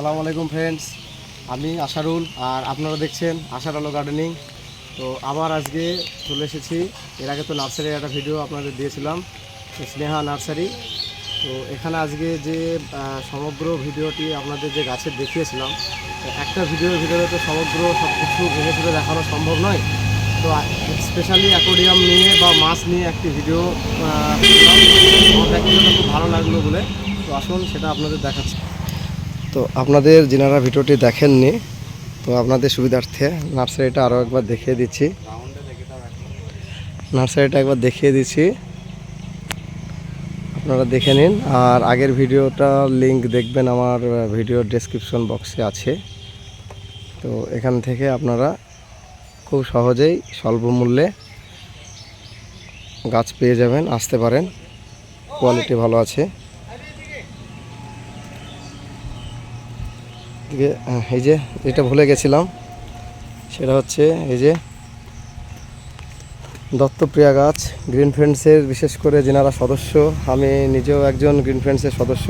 আসসালামু আলাইকুম ফ্রেন্ডস আমি আশারুল আর আপনারা দেখছেন আশার আলো গার্ডেনিং তো আবার আজকে চলে এসেছি। এর আগে তো নার্সারির একটা ভিডিও আপনাদের দিয়েছিলাম, স্নেহা নার্সারি তো এখানে আজকে যে সমগ্র ভিডিওটি আপনাদের যে গাছের দেখিয়েছিলাম একটা ভিডিওর ভিডিওতে তো সমগ্র সব কিছু ভেঙে ফেলে দেখানো সম্ভব নয়। তো স্পেশালি অ্যাকোরিয়াম নিয়ে বা মাছ নিয়ে একটি ভিডিও। আমার খুব ভালো লাগল বলে। তো আসুন, সেটা আপনাদের দেখাচ্ছি। তো আপনাদের যিনারা ভিডিওটি দেখেননি, তো আপনাদের সুবিধার্থে নার্সারিটা আরও একবার দেখিয়ে দিচ্ছি। নার্সারিটা একবার দেখিয়ে দিচ্ছি। আপনারা দেখে নিন, আর আগের ভিডিওটা লিংক দেখবেন আমার ভিডিও ডেসক্রিপশন বক্সে আছে। তো এখান থেকে আপনারা খুব সহজেই স্বল্প মূল্যে গাছ পেয়ে যাবেন, আসতে পারেন। কোয়ালিটি ভালো আছে এদিকে আহ, এই যে যেটা ভুলে গেছিলাম। সেটা হচ্ছে এই যে দত্তপ্রিয়া গাছ গ্রিন ফ্রেন্ডসের বিশেষ করে যেনারা সদস্য আমি নিজেও একজন গ্রিন ফ্রেন্ডসের সদস্য।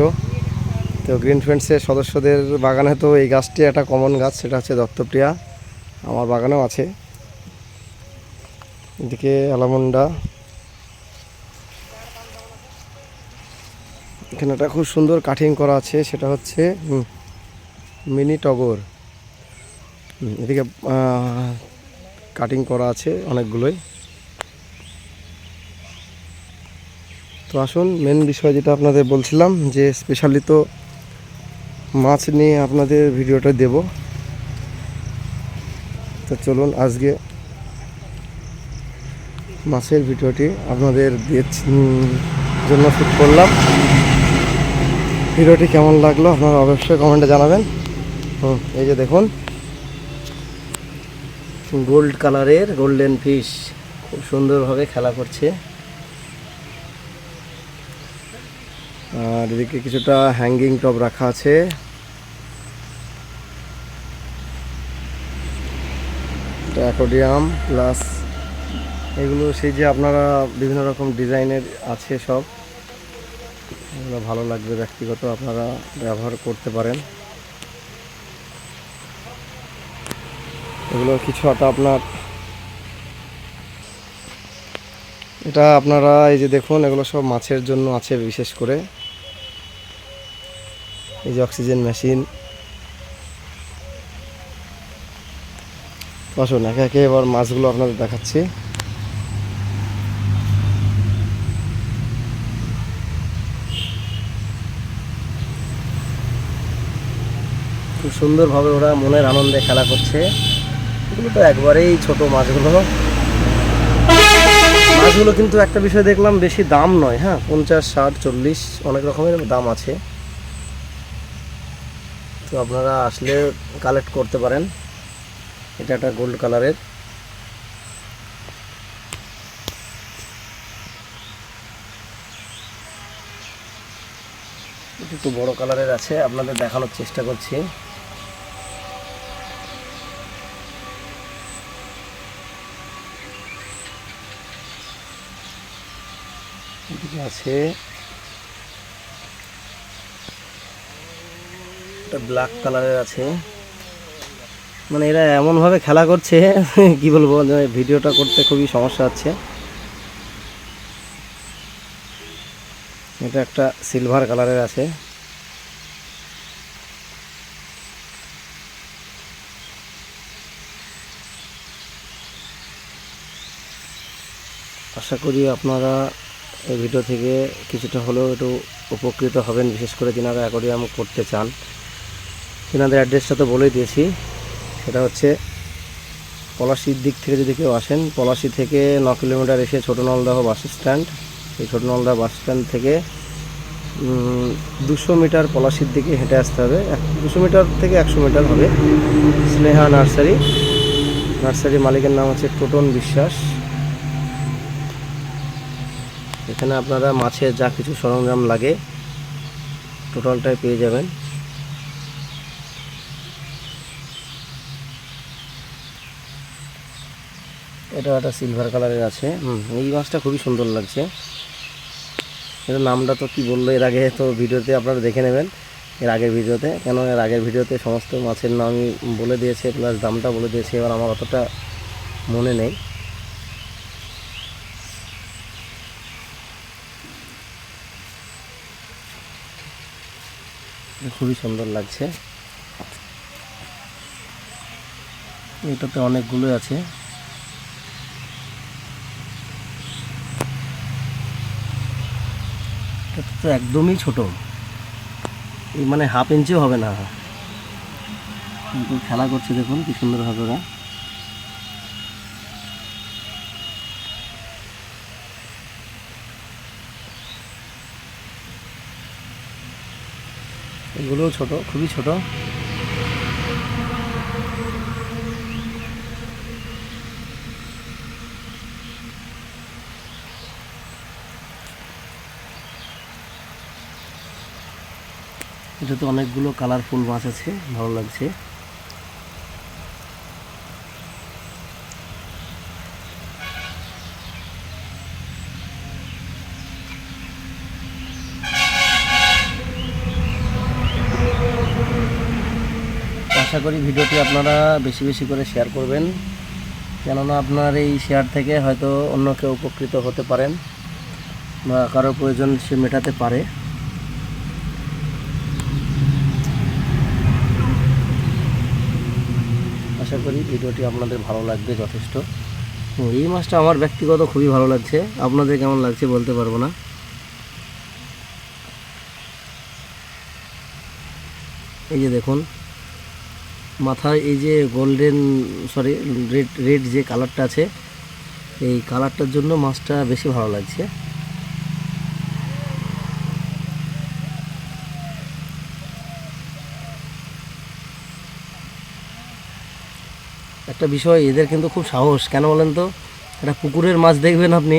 তো গ্রিন ফ্রেন্ডসের সদস্যদের বাগানে তো এই গাছটি একটা কমন গাছ সেটা হচ্ছে দত্তপ্রিয়া। আমার বাগানেও আছে। এদিকে আলামুন্ডা এখানে একটা খুব সুন্দর কাটিং করা আছে সেটা হচ্ছে হুম, মিনি টগর। এদিকে কাটিং করা আছে অনেকগুলোই। তো আসুন মেন বিষয় যেটা আপনাদের বলছিলাম যে স্পেশালি তো মাছ নিয়ে আপনাদের ভিডিওটা দেব। তো চলুন, আজকে মাছের ভিডিওটি আপনাদের জন্য শুট করলাম। ভিডিওটি কেমন লাগল আপনারা অবশ্যই কমেন্টে জানাবেন। হুম, এই যে দেখুন। গোল্ড কালারের গোল্ডেন ফিশ খুব সুন্দরভাবে খেলা করছে। আর এদিকে কিছুটা হ্যাঙ্গিং টপ রাখা আছে। অ্যাকোডিয়াম প্লাস এগুলো সেই যে আপনারা বিভিন্ন রকম ডিজাইনের আছে সব। এগুলো ভালো লাগবে ব্যক্তিগত, আপনারা ব্যবহার করতে পারেন। এগুলো কিছু একটা আপনার। এটা আপনারা এই যে দেখুন, এগুলো সব মাছের জন্য আছে বিশেষ করে। এই যে অক্সিজেন মেশিন। আসুন, একে একে এবার মাছগুলো আপনাদের দেখাচ্ছি। খুব সুন্দরভাবে ওরা মনের আনন্দে খেলা করছে। এগুলো তো একবারেই ছোট মাছগুলো। মাছগুলো কিন্তু একটা বিষয় দেখলাম, বেশি দাম নয় হ্যাঁ? পঞ্চাশ, ষাট, চল্লিশ, অনেক রকমের দাম আছে। তো আপনারা আসলে কালেক্ট করতে পারেন। এটা একটা গোল্ড কালারের একটু বড় কালারের আছে, আপনাদের দেখানোর চেষ্টা করছি। আছে। একটা ব্ল্যাক কালারের আছে। মানে এরা এমনভাবে খেলা করছে, কি বলব ভিডিওটা করতে খুবই সমস্যা হচ্ছে। এটা একটা সিলভার কালারের আছে। আশা করি আপনারা এই ভিডিও থেকে কিছুটা হলেও একটু উপকৃত হবেন, বিশেষ করে যিনারা অ্যাকোরিয়াম করতে চান। তিনাদের অ্যাড্রেসটা তো বলেই দিয়েছি। সেটা হচ্ছে পলাশির দিক থেকে যদি কেউ আসেন, পলাশি থেকে ন কিলোমিটার এসে ছোটো নলদাহ বাস স্ট্যান্ড। এই ছোটো নলদাহ বাস স্ট্যান্ড থেকে দুশো মিটার পলাশির দিকে হেঁটে আসতে হবে। দুশো মিটার থেকে একশো মিটার হবে। স্নেহা নার্সারি। নার্সারি মালিকের নাম হচ্ছে টোটন বিশ্বাস। এখানে আপনারা মাছের যা কিছু সরঞ্জাম লাগে টোটালটাই পেয়ে যাবেন। এটা একটা সিলভার কালারের আছে। হুম, এই মাছটা খুবই সুন্দর লাগছে। এটা নামটা তো কি বলল, এর আগে তো ভিডিওতে আপনারা দেখে নেবেন, এর আগের ভিডিওতে। কেন এর আগের ভিডিওতে সমস্ত মাছের নাম বলে দিয়েছে প্লাস দামটা বলে দিয়েছে, এবার আমার অতটা মনে নেই। খুবই সুন্দর লাগছে। এটাতে অনেকগুলো আছে। এটা তো একদমই ছোট। এই মানে হাফ ইঞ্চিও হবে না। খেলা করছে দেখুন কি সুন্দরভাবে ওরা। এগুলোও ছোট খুবই ছোট। এটাতে অনেকগুলো কালারফুল মাছ আছে ভালো লাগছে। আশা করি ভিডিওটি আপনারা বেশি বেশি করে শেয়ার করবেন। কেননা আপনার এই শেয়ার থেকে হয়তো অন্য কেউ উপকৃত হতে পারেন বা কারও প্রয়োজন সে মেটাতে পারে। আশা করি ভিডিওটি আপনাদের ভালো লাগবে যথেষ্ট। এই মাছটা আমার ব্যক্তিগত খুবই ভালো লাগছে। আপনাদের কেমন লাগছে বলতে পারব না। এই যে দেখুন মাথায় এই যে গোল্ডেন সরি রেড রেড যে কালারটা আছে, এই কালারটার জন্য মাছটা বেশি ভালো লাগছে। একটা বিষয়, এদের কিন্তু খুব সাহস, কেন বলেন তো? একটা পুকুরের মাছ দেখবেন আপনি,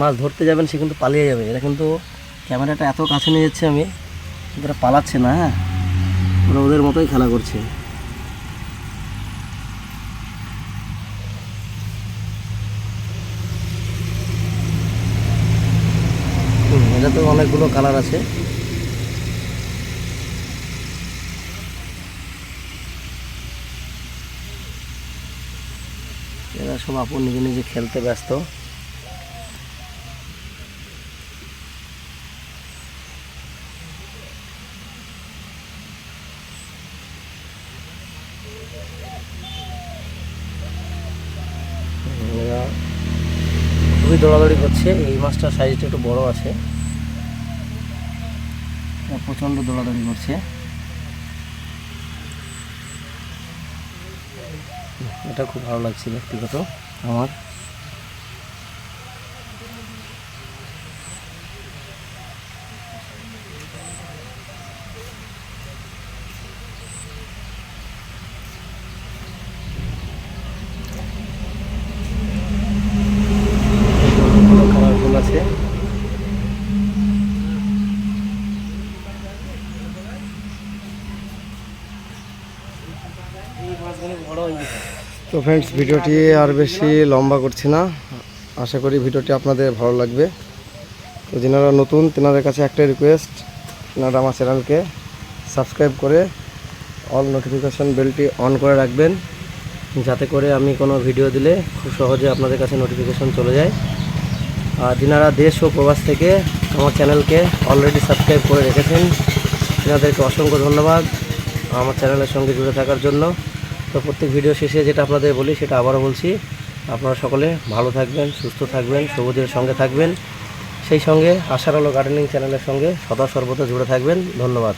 মাছ ধরতে যাবেন, সে কিন্তু পালিয়ে যাবে। এরা কিন্তু ক্যামেরাটা এত কাছে নিয়ে যাচ্ছে আমি এরা পালাচ্ছে না হ্যাঁ? ওরা ওদের মতোই খেলা করছে হুম, এটাতে অনেকগুলো কালার আছে। এরা সব আপন নিজে নিজে খেলতে ব্যস্ত। খুবই দৌড়াদৌড়ি করছে, এই মাছটার সাইজটা একটু বড় আছে। প্রচণ্ড দৌড়াদৌড়ি করছে। এটা খুব ভালো লাগছে ব্যক্তিগত আমার কালারফুল আছে তো ফ্রেন্ডস ভিডিওটি আর বেশি লম্বা করছি না। আশা করি ভিডিওটি আপনাদের ভালো লাগবে। তো যিনারা নতুন, তেনাদের কাছে একটাই রিকোয়েস্ট তেনারা আমার চ্যানেলকে সাবস্ক্রাইব করে অল নোটিফিকেশন বেলটি অন করে রাখবেন। যাতে করে আমি কোনো ভিডিও দিলে খুব সহজে আপনাদের কাছে নোটিফিকেশন চলে যায়। আর যিনারা দেশ ও প্রবাস থেকে আমার চ্যানেলকে অলরেডি সাবস্ক্রাইব করে রেখেছেন, তেনাদেরকে অসংখ্য ধন্যবাদ। আমার চ্যানেলের সঙ্গে জুড়ে থাকার জন্য। তো প্রত্যেক ভিডিও শেষে যেটা আপনাদের বলি, সেটা আবারও বলছি। আপনারা সকলে ভালো থাকবেন, সুস্থ থাকবেন, সবুজের সঙ্গে থাকবেন। সেই সঙ্গে আশার আলো গার্ডেনিং চ্যানেলের সঙ্গে সদা সর্বদা জুড়ে থাকবেন। ধন্যবাদ।